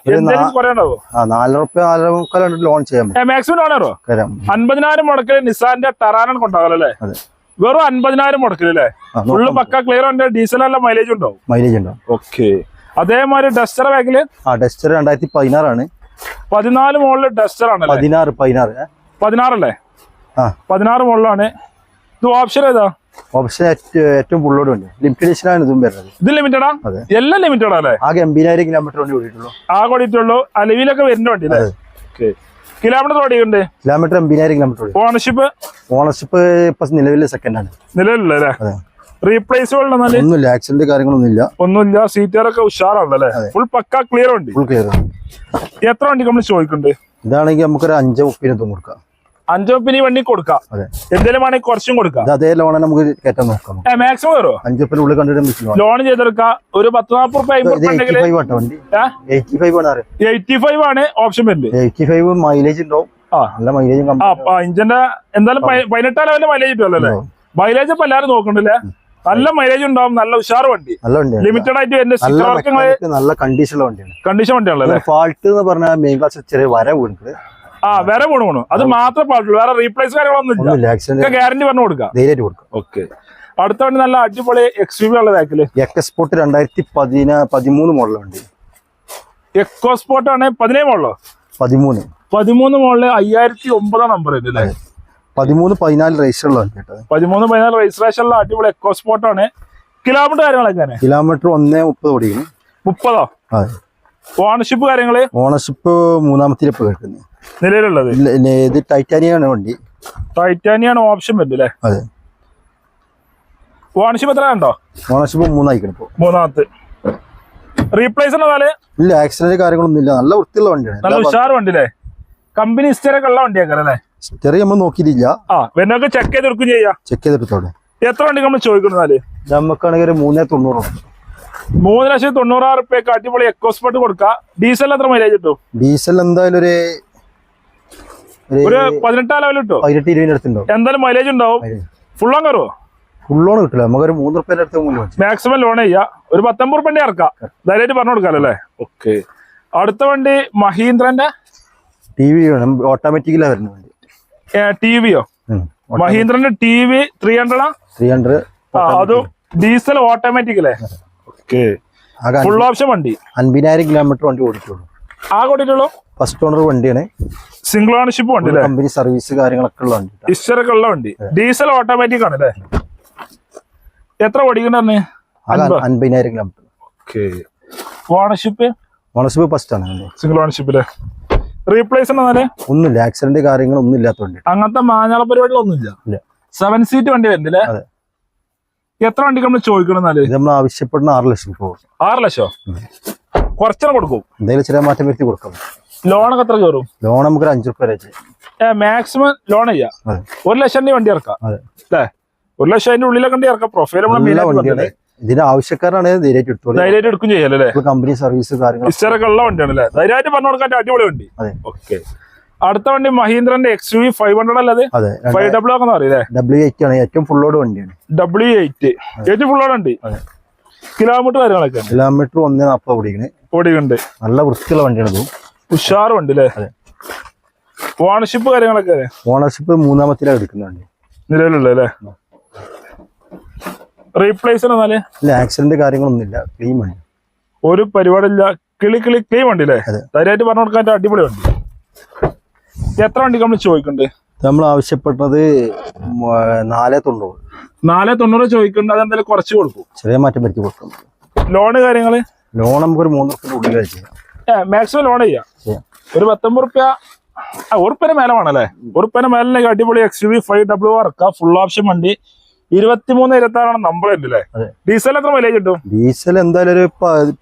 നാലര റുപ്യ നാലര മുക്കാലാണ് ലോൺ ചെയ്യാം മാക്സിമം ലോണറോ തരാം. അൻപതിനായിരം മുടക്കിൽ നിസാന്റെ ടറാനാണ് കൊണ്ടാകല്ലേ വെറും അൻപതിനായിരം മുടക്കില്ലേ? ഫുള്ള്. പക്ക ക്ലിയർ ഉണ്ട്. ഡീസൽ അല്ല മൈലേജ് ഉണ്ടോ മൈലേജ് ഉണ്ടോ ഓക്കെ അതേമാതിരി ഡസ്റ്റർ ബാഗിൽ ആ ഡസ്റ്റർ രണ്ടായിരത്തി പതിനാറാണ് പതിനാല് മുകളിൽ ഡസ്റ്റർ ആണ് പതിനാറ് പതിനാറ്? പതിനാറല്ലേ? പതിനാറ് മുകളിലാണ്. ഇത് ഓപ്ഷൻ ഏതാ? ഓപ്ഷൻ ഏറ്റവും ഫുള്ളോട് വണ്ടി ലിമിറ്റഡ് എഡിഷൻ ആണ് ഇതും വരുന്നത്. ഇത് ലിമിറ്റഡാ. എല്ലാം ലിമിറ്റഡാ അല്ലേ ആകെ എൺപതിനായിരം കിലോമീറ്റർ വണ്ടി ഓടിയിട്ടുള്ളൂ. ആകെ ഓടിയിട്ടുള്ളൂ. അലവിലൊക്കെ വരുന്ന വണ്ടി അല്ലേ? ഓക്കെ കിലോമീറ്റർ ഓടിയുണ്ട് കിലോമീറ്റർ അമ്പതിനായിരം കിലോമീറ്റർ ഓണർഷിപ്പ് ഓണർഷിപ്പ് ഇപ്പൊ നിലവിൽ സെക്കൻഡ് ആണ്. നിലവിലല്ലേ റീപ്ലേസുകൾ ഒന്നുമില്ല ആക്സിഡന്റ് കാര്യങ്ങളൊന്നും ഇല്ല ഒന്നുമില്ല സീറ്റുകാരൊക്കെ ഉഷാറാണല്ലേ അതെ. ഫുൾ പക്ക ക്ലിയർ വണ്ടി. ഫുൾ ക്ലിയർ എത്ര വണ്ടി നമ്മൾ ചോദിക്കുന്നുണ്ട് ഇതാണെങ്കിൽ നമുക്കൊരു അഞ്ച് മുപ്പിന് തും കൊടുക്കാം. അഞ്ചോ പിന്നെ വണ്ടി കൊടുക്കാം. എന്തെങ്കിലും വേണമെങ്കിൽ കുറച്ചും കൊടുക്കാം. അതേ ലോൺ നമുക്ക് കയറ്റാൻ നോക്കാം. മാക്സിമം കയറോ? അഞ്ചോ ഉപ്പിന് ഉള്ളിൽ കണ്ടിട്ട് ലോൺ ചെയ്തെടുക്കാം. ഒരു പത്ത് നാൽപ്പത് റുപ്യ എയ്റ്റി ഫൈവ് ആണ് ഓപ്ഷൻ വരുന്നത്. എയ്റ്റി ഫൈവ് മൈലേജ് ഉണ്ടാവും നല്ല മൈലേജും ഇഞ്ചിന്റെ എന്തായാലും പതി- പതിനെട്ടാം ലെവലിൽ മൈലേജ് കിട്ടുമല്ലോ അല്ലേ? മൈലേജ് ഇപ്പൊ എല്ലാരും നോക്കണ്ടല്ലേ നല്ല മൈലേജ് ഉണ്ടാവും. നല്ല ഉഷാർ വണ്ടി. ലിമിറ്റഡ് ആയിട്ട് എന്റെ നല്ല കണ്ടീഷനുള്ള വണ്ടിയാണ്. കണ്ടീഷൻ വണ്ടിയാണല്ലോ ഫാൾട്ട് എന്ന് പറഞ്ഞാൽ മെയിൻ ക്ലാസ് ചെറിയ വര വീണിട്ട് ആ വേറെ ഫോൺ വേണോ? അത് മാത്രമേ പാടുള്ളൂ. വേറെ റീപ്ലേസ് കാര്യങ്ങളൊന്നും ഗ്യാരണ്ടി പറഞ്ഞു കൊടുക്കാം. ധൈര്യമായിട്ട് കൊടുക്കാം. ഓക്കെ അടുത്ത വണ്ടി നല്ല അടിപൊളി എക്സ് യു വി ഉള്ള ബാക്കിൽ എക്ക സ്പോർട്ട് രണ്ടായിരത്തി പതിന പതിമൂന്ന് മോഡൽ വണ്ടി എക്കോ സ്പോർട്ട് ആണ്. പതിനേഴ് മോഡലോ പതിമൂന്ന്. പതിമൂന്ന് മോഡൽ അയ്യായിരത്തി ഒമ്പതാം നമ്പർ അല്ലേ? പതിമൂന്ന് പതിനാല് രജിസ്റ്ററുള്ള പതിമൂന്ന് പതിനാല് രജിസ്ട്രേഷനുള്ള അടിപൊളി എക്കോ സ്പോർട്ട് ആണ്. കിലോമീറ്റർ കാര്യങ്ങളൊക്കെ കിലോമീറ്റർ ഒന്നേ മുപ്പത് ഓടിക്കണം മുപ്പതോ? ഓണർഷിപ്പ് കാര്യങ്ങൾ? ഓണർഷിപ്പ് മൂന്നാമത്തെ കേൾക്കുന്നത് നിലവിലുള്ളത്? ഇത് ടൈറ്റാനിയാണ് വണ്ടി. ടൈറ്റാനിയാണ് ഓപ്ഷൻ അല്ലേ അതെ. ഓണർഷിപ്പ് എത്ര ഉണ്ടോ ഓണർഷിപ്പ് മൂന്നായിക്കണം ഇപ്പൊ. മൂന്നാമത്തെ. റീപ്ലേസ് ഇല്ല ആക്സിഡന്റ് കാര്യങ്ങളൊന്നും ഇല്ല. നല്ല വൃത്തിയുള്ള വണ്ടിയാണ്. നല്ല ഉഷാർ വണ്ടി അല്ലേ കമ്പനി ഹിസ്റ്ററിയൊക്കെ ഉള്ള വണ്ടിയാക്കാരം അല്ലേ? സ്റ്റെറി നമ്മൾ നോക്കിയിട്ടില്ല. ആ വെന്നൊക്കെ ചെക്ക് ചെയ്ത് എടുക്കും ചെയ്യാം ചെക്ക് ചെയ്തെടുത്തോടെ എത്ര വണ്ടി നമ്മൾ ചോദിക്കുന്നതാൽ ഇത് നമുക്കാണെങ്കിൽ ഒരു മൂന്നേ തൊണ്ണൂറുണ്ട് മൂന്ന് ലക്ഷത്തി തൊണ്ണൂറായിരം റുപ്യക്ക് അടിപൊളി എക്കോസ്പോർട്ട് കൊടുക്കാം. ഡീസൽ എത്ര മൈലേജ് കിട്ടും? ഡീസൽ എന്തായാലും ഒരു ഒരു പതിനെട്ടാം ലെവൽ കിട്ടും പതിനെട്ട് അടുത്തുണ്ടാവും എന്തായാലും മൈലേജ് ഉണ്ടാവും. ഫുൾ ഓൺ കയറുമോ ഫുള്ളോൺ കിട്ടില്ല നമുക്കൊരു മൂന്ന് റുപ്യന്റെ അടുത്ത് മാക്സിമം ലോൺ ചെയ്യാം. ഒരു പത്തൊമ്പത് റുപ്യന്റെ ഇറക്കാം. ധൈര്യമായിട്ട് പറഞ്ഞു കൊടുക്കാലോ അല്ലേ? ഓക്കെ. അടുത്ത വണ്ടി മഹീന്ദ്രന്റെ? ടി വി ഓട്ടോമാറ്റിക്കലാ വരുന്ന വണ്ടി. ടി വിയോ മഹീന്ദ്രന്റെ ടി വി ത്രീ ഹൺഡ്രഡാ ത്രീ ഹൺഡ്രഡ് അതും ഡീസൽ ഓട്ടോമാറ്റിക് അല്ലേ? ഓക്കെ. ഫുൾ ഓപ്ഷൻ വണ്ടി? അൻപതിനായിരം കിലോമീറ്റർ വണ്ടി ഓടിക്കുള്ളൂ. ആകെ ഓടിയിട്ടുള്ളൂ? ഫസ്റ്റ് ഓണർ വണ്ടിയാണ്. സിംഗിൾ ഓണർഷിപ്പ് വണ്ടി കമ്പനി സർവീസ് കാര്യങ്ങളൊക്കെ ഉള്ള വണ്ടി. ഹിസ്റ്ററൊക്കെ ഉള്ള വണ്ടി. ഡീസൽ ഓട്ടോമാറ്റിക് ആണ് അല്ലേ? എത്ര ഓടിക്കണ്ടെന്ന് അൻപതിനായിരം kilometre okay. Ownership ownership first ആണ്. സിംഗിൾ ഓണർഷിപ്പിൽ റീപ്ലേസ് ഒന്നുമില്ല. ആക്സിഡന്റ് കാര്യങ്ങളൊന്നും ഇല്ലാത്ത വണ്ടി അങ്ങനത്തെ മാഞ്ഞാള പരിപാടികളൊന്നുമില്ല. സെവൻ സീറ്റ് വണ്ടി വരുന്നില്ലേ. എത്ര വണ്ടി നമ്മൾ ചോദിക്കണം നമ്മൾ ആവശ്യപ്പെടുന്ന ആറ് ലക്ഷം. ആറ് ലക്ഷോ? കുറച്ചെണ്ണം കൊടുക്കും. എന്തെങ്കിലും ചെറിയ മാറ്റം വരുത്തി കൊടുക്കാം. ലോണൊക്കെ എത്ര കയറും? ലോൺ നമുക്ക് അഞ്ചു റുപ്യ വരെ മാക്സിമം ലോൺ ചെയ്യാ. ഒരു ലക്ഷം വണ്ടി ഇറക്കാം. അല്ലേ? ഒരു ലക്ഷം അതിന്റെ ഉള്ളിലൊക്കെ ഇറക്കാം. പ്രൊഫൈൽ ഇതിന് വണ്ടിയാണ് ഇതിന്റെ ആവശ്യക്കാരാണ് ധൈര്യമായിട്ട് എടുത്തോളൂ. ധൈര്യമായിട്ട് എടുക്കും അല്ലേ? കമ്പനി സർവീസ് കാര്യങ്ങൾ ഉള്ള വണ്ടിയാണ് അല്ലേ? ധൈര്യമായിട്ട് പറഞ്ഞു കൊടുക്കാൻ അടിപൊളി വണ്ടി. ഓക്കെ അടുത്ത വണ്ടി മഹീന്ദ്രന്റെ X U V five hundred അല്ലേ അതെ? ഫൈവ് ഡബിൾ ഒക്കെ അറിയില്ലേ ഡബ്ല്യു എയ്റ്റ് ആണ് ഏറ്റവും ലോഡ് വണ്ടിയാണ്. ഡബ്ല്യു എയ്റ്റ് ഏറ്റവും ഫുള്ളോട് ഉണ്ട്. കിലോമീറ്റർ കാര്യങ്ങളൊക്കെ? കിലോമീറ്റർ ഒന്ന് നാൽപ്പത് ഓടിക്കണ്. ഓടിയുണ്ട് നല്ല വൃത്തിയുള്ള വണ്ടിയാണ് ഉഷാർ വണ്ടി അല്ലേ. ഓണർഷിപ്പ് കാര്യങ്ങളൊക്കെ? ഓണർഷിപ്പ് മൂന്നാമത്തിലാണ് എടുക്കുന്ന വണ്ടി. നിലവിലുള്ള അല്ലേ? റീപ്ലേസ് ഇല്ല ആക്സിഡന്റ് കാര്യങ്ങളൊന്നുമില്ല. ക്ലീൻ വണ്ടി. ഒരു പരിപാടിയില്ല. കിളി കിളി ക്ലീൻ വണ്ടി അല്ലേ. ധൈര്യമായിട്ട് പറഞ്ഞു കൊടുക്കാൻ അടിപൊളി വണ്ടി. എത്ര വണ്ടി നമ്മൾ ചോദിക്കുന്നുണ്ട് നമ്മൾ ആവശ്യപ്പെട്ടത് നാല് തൊണ്ണൂറ്. നാല് തൊണ്ണൂറ് ചോദിക്കുന്നുണ്ട് അതെന്തായാലും കുറച്ച് കൊടുക്കും. ചെറിയ മാറ്റം പറ്റി കൊടുക്കും. ലോണ് കാര്യങ്ങൾ? ലോൺ നമുക്ക് ഒരു മൂന്ന് ലക്ഷം ഉള്ളിൽ ചെയ്യാം. മാക്സിമം ലോൺ ചെയ്യാം. ഒരു പത്തൊമ്പത് റുപ്യ ഉറുപ്പന മേലെ വേണല്ലേ ഉറുപ്പന മേലെ അടിപൊളി X U V five W ആർക്ക full option വണ്ടി. ഇരുപത്തിമൂന്ന് ഇരുപത്തി ആറാണ് നമ്പർ ഉണ്ട് അല്ലേ? അതെ. ഡീസൽ എത്ര മൈലേജ് കിട്ടും? ഡീസൽ എന്തായാലും ഒരു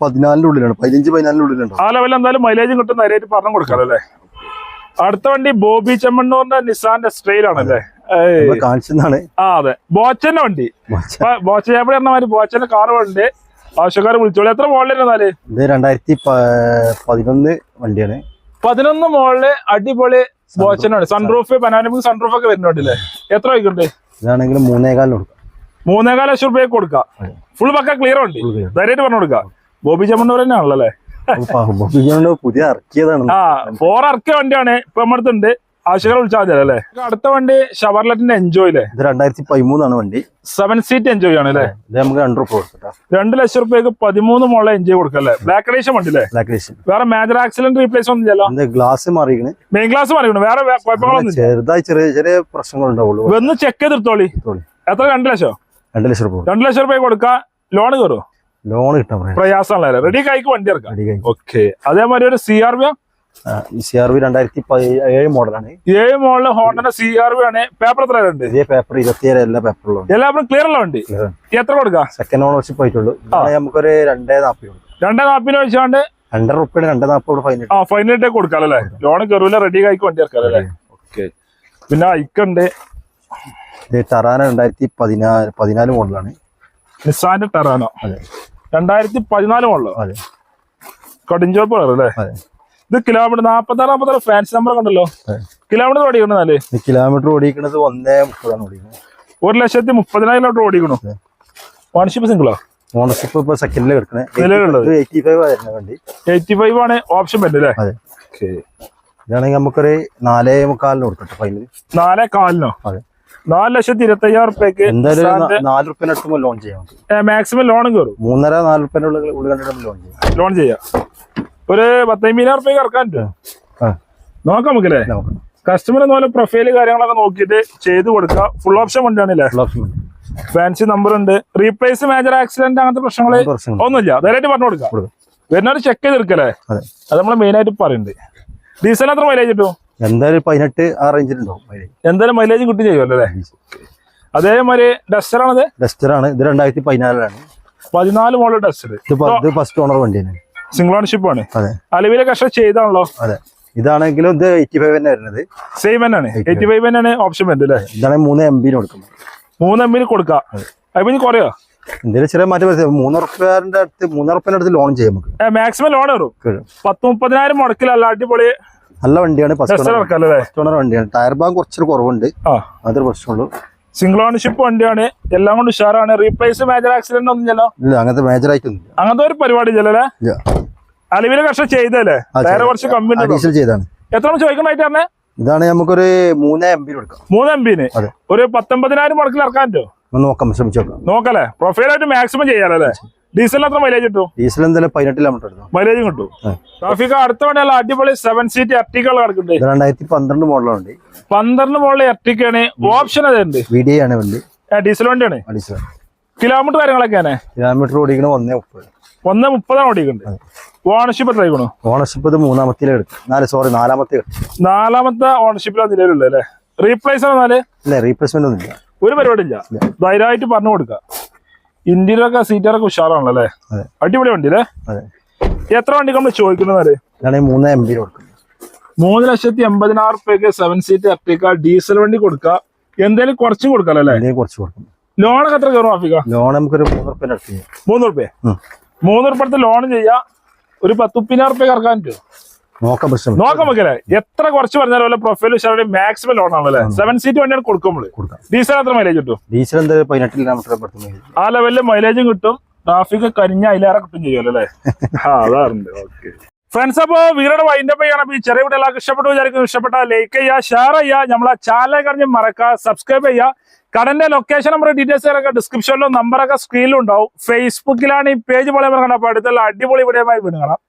പതിനാലിന്റെ ഉള്ളിലാണ് പതിനഞ്ച് പതിനാലിന്റെ ഉള്ളിലുണ്ടോ. ആ ലെവലിൽ എന്തായാലും മൈലേജും കിട്ടും നേരിട്ട് പറഞ്ഞു കൊടുക്കാം അല്ലേ? അടുത്ത വണ്ടി ബോബി ചെമ്മണ്ണൂറിന്റെ നിസാന്റെ സ്ട്രെയിൽ ആണല്ലേ. കാണിച്ചതാണ് ആ അതെ. ബോച്ചന്റെ വണ്ടി. ബോച്ച. ചേപ്പടി പറഞ്ഞ മാതിരി ബോച്ചന്റെ കാറ് ഉണ്ട് ആവശ്യക്കാർ വിളിച്ചോളൂ. എത്ര മോളിലിരുന്നാൽ ഇത് രണ്ടായിരത്തി പതിനൊന്ന് വണ്ടിയാണ്. പതിനൊന്ന് മോളിൽ അടിപൊളി ബോച്ചനുണ്ട് സൺറൂഫ് പനാരമിക് സൺറൂഫ് ഒക്കെ വരുന്നുണ്ടല്ലേ എത്ര വയ്ക്കുണ്ട് ഇതാണെങ്കിൽ മൂന്നേകാലിന് കൊടുക്കാം. മൂന്നേകാല ലക്ഷം രൂപയ്ക്ക് കൊടുക്കാം. ഫുൾ പക്ക ക്ലിയർ ഉണ്ട് ധൈര്യമായിട്ട് പറഞ്ഞു കൊടുക്കാം. ബോബി ചെമ്മണ്ണൂർ തന്നെയാണല്ലോ അല്ലേ? പുതിയ ഇറക്കിയതാണ്. ആ ഫോർ ഇറക്കിയ വണ്ടിയാണ്. ഇപ്പൊ നമ്മടുത്തുണ്ട് ആവശ്യങ്ങൾ വിളിച്ചാൽ മതി അല്ലേ? അടുത്ത വണ്ടി ഷവർലെറ്റിന്റെ എൻജോയില്ലേ ഇത് രണ്ടായിരത്തി പതിമൂന്നാണ് വണ്ടി. സെവൻ സീറ്റ് എൻജോയ് ആണ് അല്ലേ? ഇത് നമുക്ക് രണ്ട് റുപ്യ രണ്ട് ലക്ഷം റുപ്യക്ക് പതിമൂന്ന് മോളെ എൻജോയ് കൊടുക്കല്ലേ ബ്ലാക്ക് അഡീഷൻ വണ്ടി അല്ലേ? ബ്ലാക്ക് ലിസ്റ്റ് വേറെ മേജർ ആക്സിഡന്റ് റീപ്ലേസ് ഒന്നും ഇല്ലല്ലോ ഇത് ഗ്ലാസ് മാറിയിക്കണ് മെയിൻ ഗ്ലാസ് പറയുന്നു വേറെ കുഴപ്പങ്ങളൊന്നും ചെറുതായി ചെറിയ ചെറിയ പ്രശ്നങ്ങൾ ഉണ്ടാവുള്ളൂ. ഒന്ന് ചെക്ക് ചെയ്തിട്ടോളി എത്ര? രണ്ട് ലക്ഷം. രണ്ട് ലക്ഷം റുപ്യ രണ്ട് ലക്ഷം റുപ്യ കൊടുക്കാം. ലോൺ കയറും ലോൺ കിട്ടാൻ പ്രയാസമല്ലേ റെഡി കൈക്ക് വണ്ടി ഇറക്കാം ഓക്കെ അതേമാതിരി ഒരു C R B C R V രണ്ടായിരത്തി ഏഴ് മോഡലാണ്. ഏഴ് മോഡൽ ഹോണ്ടന്റെ സി ആർ വി ആണ്. പേപ്പർ എത്ര ഉണ്ട് പേപ്പർ ഇരുപത്തിയേഴ് എല്ലാ പേപ്പറിലും എല്ലാവരും ക്ലിയർ ഉള്ള വണ്ടി? എത്ര കൊടുക്കാം? സെക്കൻഡ് ഓണർഷിപ്പ് ആയിട്ടുള്ളൂ നമുക്കൊരു രണ്ടേ കൊടുക്കും. രണ്ടേ നാപ്പിന് വെച്ചാണ്ട് രണ്ടര റുപ്പിയുടെ രണ്ടേ നാപ്പോട് ഫൈനൽ ആ ഫൈനൽ കൊടുക്കാം അല്ലേ? ലോൺ കയറൂല റെഡി കൈക്ക് വണ്ടി ഇറക്കാം അല്ലേ? ഓക്കെ പിന്നെ ഐക്കുണ്ട് ഇത് ടറാന രണ്ടായിരത്തി പതിനാല് പതിനാല് മോഡലാണ് നിസാന്റെ ടെറാനോ അതെ. രണ്ടായിരത്തി പതിനാല് മോളിലോ അതെ. കടിഞ്ചോപ്പ് കളർ അല്ലേ? ഇത് കിലോമീറ്റർ നാപ്പത്താറ് നാപ്പത്താറ് ഫാൻസി നമ്പർ കണ്ടല്ലോ? കിലോമീറ്റർ ഓടിക്കണല്ലേ കിലോമീറ്റർ ഓടിക്കണത് ഒന്നേ മുപ്പതാണ് ഓടിക്കുന്നത് ഒരു ലക്ഷത്തി മുപ്പതിനായിരം കിലോമീറ്റർ ഓടിക്കണു. ഓണർഷിപ്പ് സിംഗിളോ ഓണർഷിപ്പ് ഇപ്പൊ സെക്കൻഡിൽ കിടക്കണേ. എയ്റ്റി ഫൈവ് ആണ് ഓപ്ഷൻ പറ്റില്ലേ ഇതാണെങ്കിൽ നമുക്കൊരു നാലേ മുക്കാലിന് കൊടുക്കട്ടെ ഫൈനൽ നാലേ കാലിനോ? അതെ. നാല് ലക്ഷത്തി ഇരുപത്തി അയ്യായിരം റുപ്യക്ക് എന്തായാലും നാല് റുപ്യന് അടുത്തുമ്പോൾ ലോൺ ചെയ്യാം. മാക്സിമം ലോണും കയറും മൂന്നര നാല് റുപ്യന്റെ ലോൺ ചെയ്യാം. ലോൺ ചെയ്യാം. ഒരു പത്തമ്പതിനായിരം റുപ്യക്ക് ഇറക്കാൻ നോക്കാം നമുക്കല്ലേ? കസ്റ്റമർ നല്ല പ്രൊഫൈൽ കാര്യങ്ങളൊക്കെ നോക്കിയിട്ട് ചെയ്ത് കൊടുക്കുക ഫുൾ ഓപ്ഷൻ വണ്ടിയാണല്ലേ ഫുൾ ഫാൻസി നമ്പർ ഉണ്ട്. റീപ്ലേസ് മേജർ ആക്സിഡന്റ് അങ്ങനത്തെ പ്രശ്നങ്ങൾ ഒന്നുമില്ല. ധൈര്യമായിട്ട് പറഞ്ഞു കൊടുക്കാം. വരുന്നവർ ചെക്ക് ചെയ്തെടുക്കല്ലേ അതെ. അത് നമ്മൾ മെയിൻ ആയിട്ട് പറയുന്നുണ്ട് ഡീസൽ എത്ര മൈലേജ് കിട്ടും? എന്തായാലും പതിനെട്ട് ആ റേഞ്ചിലുണ്ടാവും mileage. എന്തായാലും മൈലേജും കിട്ടും ചെയ്യുമല്ലോ അല്ലേ? അതേമാതിരി ഡസ്റ്റർ ഡസ്റ്ററാണ് ഇത് രണ്ടായിരത്തി പതിനാലിലാണ്. പതിനാല് മോഡൽ ഡസ്റ്റർ ഇത് ഫസ്റ്റ് ഓണർ വണ്ടിയാണ്. സിംഗിൾ ഓണർഷിപ്പ് ആണ്. അതെ. അലവിലെ കഷ്ട ചെയ്താണല്ലോ? അതെ. ഇതാണെങ്കിലും ഇത് എയ്റ്റി ഫൈവ് തന്നെ വരുന്നത്. സെയിം തന്നെയാണ്. എയ്റ്റി ഫൈവ് തന്നെയാണ് ഓപ്ഷൻ വരുന്നത് അല്ലേ? ഇതാണെങ്കിൽ മൂന്ന് എം ബിന് കൊടുക്കുന്നത്. മൂന്ന് എം ബിന് കൊടുക്കാം. അപ്പൊ ഇനി കുറയോ? എന്തെങ്കിലും ചെറിയ മാറ്റം വരുത്തി മൂന്ന് റുപ്യന്റെ അടുത്ത് മൂന്ന് റുപ്യന്റെ അടുത്ത് ലോൺ ചെയ്യാം നമുക്ക്. മാക്സിമം ലോൺ വരും. പത്ത് മുപ്പതിനായിരം മുടക്കിലല്ല അടിപൊളി നല്ല വണ്ടിയാണ്. ഫസ്റ്റ് ഓണർ വണ്ടിയാണ്. ടയർ ഭാഗം കുറച്ചൊരു കുറവുണ്ട്. അതൊരു പ്രശ്നമുള്ളൂ. സിംഗിൾ ഓണർഷിപ്പ് വണ്ടിയാണ്. എല്ലാം കൊണ്ട് ഉഷാറാണ്. റീപ്ലേസ് മേജർ ആക്സിഡന്റ് ഒന്നും ചെല്ലോ ഇല്ല അങ്ങനത്തെ മേജർ ആയിട്ടൊന്നും അങ്ങനത്തെ ഒരു പരിപാടി ചെല്ലല്ലേ അലവിലെ കഷ്ടം ചെയ്തല്ലേ വേറെ കുറച്ച് കമ്പനി ചെയ്താണ് എത്ര ചോദിക്കണായിട്ട് ഇതാണ് നമുക്കൊരു മൂന്ന് എം ബിന് കൊടുക്കാം. മൂന്ന് എം ബിന് ഒരു പത്തൊമ്പതിനായിരം മുടക്കിൽ ഇറക്കാൻ പറ്റുമോ? നോക്കാം ശ്രമിച്ചു നോക്കാം. നോക്കല്ലേ പ്രൊഫൈലായിട്ട് മാക്സിമം ചെയ്യാലല്ലേ ഡീസലിന് എത്ര മൈലേജ് കിട്ടും? ഡീസൽ എന്തായാലും പതിനെട്ട് കിലോമീറ്റർ എടുത്തു മൈലേജും കിട്ടും. ആ. ട്രാഫിക് അടുത്ത വണ്ടിയല്ല അടിപൊളി സെവൻ സീറ്റ് എർട്ടിക്കുകൾ കിടക്കുന്നുണ്ട് ഇത് രണ്ടായിരത്തി പന്ത്രണ്ട് മോഡലുണ്ട് പന്ത്രണ്ട് മുകളിൽ എർട്ടിക്കാണ് ഓപ്ഷൻ അതുണ്ട് വി ആണ് വണ്ടി. ഡീസൽ വണ്ടിയാണ്. അഡീഷണൽ കിലോമീറ്റർ കാര്യങ്ങളൊക്കെയാണ് കിലോമീറ്റർ ഓടിക്കണ ഒന്നേ മുപ്പത്. ഒന്ന് മുപ്പതാണ് ഓടിക്കുന്നുണ്ട് ഓണർഷിപ്പ് എത്ര ആയിക്കണു? ഓണർഷിപ്പ് ഇത് മൂന്നാമത്തിലെ എടുക്കും. നാല് സോറി നാലാമത്തെ നാലാമത്തെ ഓണർഷിപ്പിലാണ് നിലവിലുള്ളത് അല്ലേ? റീപ്ലേസ് ആണെന്നാൽ ഇല്ല റീപ്ലേസ്മെന്റ് ഒന്നും ഇല്ല ഒരു പരിപാടി ഇല്ല. ധൈര്യമായിട്ട് പറഞ്ഞു കൊടുക്കുക. ഇന്ത്യയിലൊക്കെ സീറ്ററൊക്കെ ഉഷാറാണല്ലോ അല്ലേ? അടിപൊളി വണ്ടി അല്ലേ എത്ര വണ്ടി നമ്മൾ ചോദിക്കുന്നത് മൂന്ന് എം ബി കൊടുക്കും മൂന്ന് ലക്ഷത്തി എൺപതിനായിരം റുപ്യക്ക് സെവൻ സീറ്റ് എർട്ടിക്ക ഡീസൽ വണ്ടി കൊടുക്കുക എന്തേലും കുറച്ച് കൊടുക്കാലോ അല്ലേ? കുറച്ച് കൊടുക്കും. ലോണൊക്കെ എത്ര കയറും ആഫിക്ക ലോൺ നമുക്കൊരു മൂന്ന് റുപ്യ മൂന്ന് റുപ്യ. മൂന്ന് റുപ്യത്തെ ലോൺ ചെയ്യാ. ഒരു പത്തുപ്പിനായിരം റുപ്യ കറക്കാൻ പറ്റുമോ? നോക്കാൻ എത്ര കുറച്ച് പറഞ്ഞാലും വല്ല പ്രൊഫൈൽ ഉഷാറുടെ മാക്സിമം ലോൺ ആണല്ലേ? സെവൻ സീറ്റ് വണ്ടിയാണ് കൊടുക്കുമ്പോൾ കൊടുക്കാം. ഡീസൽ എത്ര മൈലേജ് കിട്ടും? ഡീസൽ പതിനെട്ട് കിലോമീറ്റർ ആ ലെവലിൽ മൈലേജും കിട്ടും. ട്രാഫിക് കരിഞ്ഞ അതിലേറെ കിട്ടും ചെയ്യുമല്ലോ അല്ലേ? ആ അതാറുണ്ട്. ഓക്കെ ഫ്രണ്ട്സ് അപ്പോ വീരുടെ വൈൻഡപ്പ് ചെയ്യണം. അപ്പൊ ഈ ചെറിയ വീട് എല്ലാവർക്കും ഇഷ്ടപ്പെട്ടു വിചാരിക്കുന്നു. ഇഷ്ടപ്പെട്ട ലൈക്ക് ചെയ്യുക ഷെയർ ചെയ്യുക. നമ്മളെ ചാനൽ കഴിഞ്ഞ് മറക്കുക സബ്സ്ക്രൈബ് ചെയ്യുക. കടന്റെ ലൊക്കേഷൻ നമ്പർ ഡീറ്റെയിൽസ് ഒക്കെ ഡിസ്ക്രിപ്ഷനിലും നമ്പറൊക്കെ സ്ക്രീനിലും ഉണ്ടാവും. ഫേസ്ബുക്കിലാണ് ഈ പേജ് പോലെ കണ്ടപ്പോൾ അടുത്തുള്ള അടിപൊളി വീഡിയോ ആയി കാണാം.